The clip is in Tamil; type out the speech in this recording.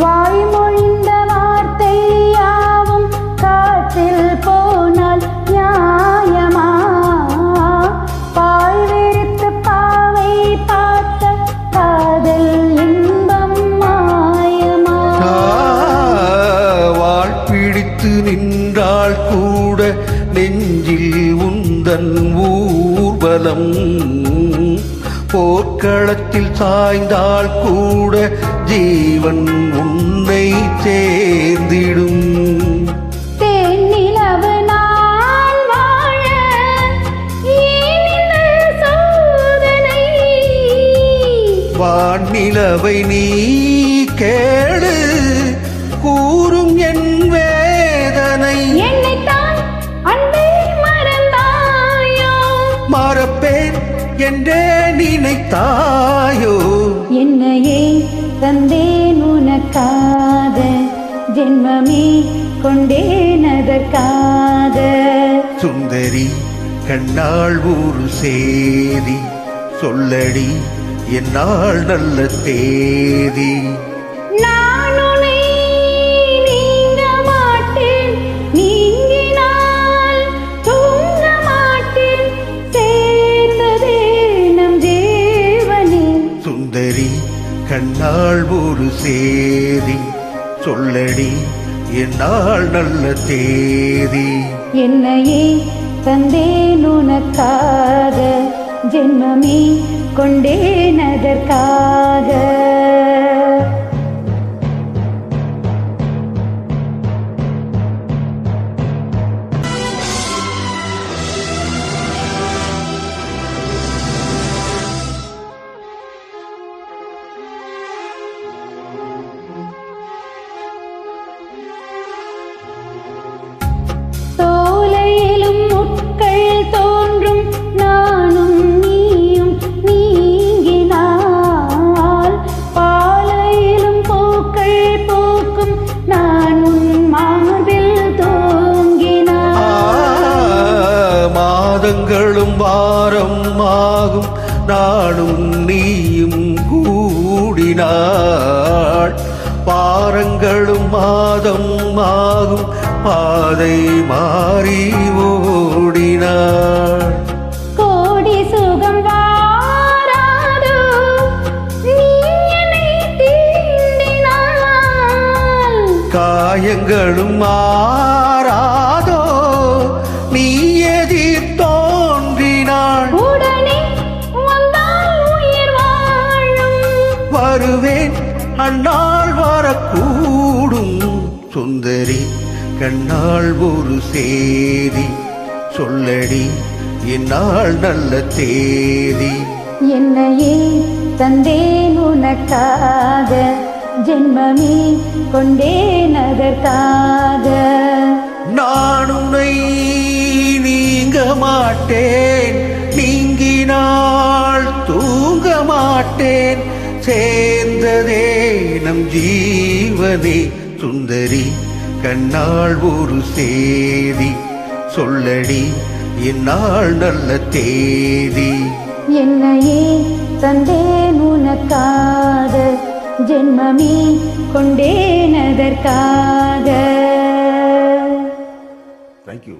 வாய்மொழிந்த வார்த்தை யாவும் காற்றில் போனால் நியாயமா? பாய் வெறுத்து பாவை பார்த்த காதல் இன்பம் மாயமா? வாழ் பிடித்து நின்றால் கூட நெஞ்சில் உந்தன் ஊர்வலம். போர்க்களத்தில் சாய்ந்தால் கூட ஜீவன் உன் சேர்ந்திடும். வானிலவை நீ கேடு கூறும் என் வேதனை. மறப்பேன் என்றே நினைத்தாயோ? என்னையே உனக்காக ஜென்மமே கொண்டேன் அதற்காக சுந்தரி கண்ணாள் ஒரு சேதி சொல்லடி என்னால் நல்ல தேதி. கண்ணாள் ஒரு சேதி சொல்லடி என்னால் நல்ல தேதி. என்னையே தந்தேன் உனக்காக ஜென்மமே கொண்டேன் அதற்காக. நானும் நீயும் கூடினாள். பாரங்களும் மாதம் ஆகும் பாதை மாறி ஓடினாள். கோடி சுகம் காயங்களும் மாறாதோ நீ எதிர் அந்நாள் வரக்கூடும். சுந்தரி கண்ணாள் ஒரு சேதி. சொல்லடி என்னால் நல்ல தேதி. என்னையே தந்தேன் உனக்காக. ஜென்மமே கொண்டேன் அதற்காக. நான் உன்னை நீங்க மாட்டேன். ஜீவனே சுந்தரி கண்ணாள் ஒரு சேதி. சொல்லடி என்னால் நல்ல தேதி. என்னையே தந்தேன் உனக்காக ஜென்மமே கொண்டேன் அதற்காக. தேங்க்யூ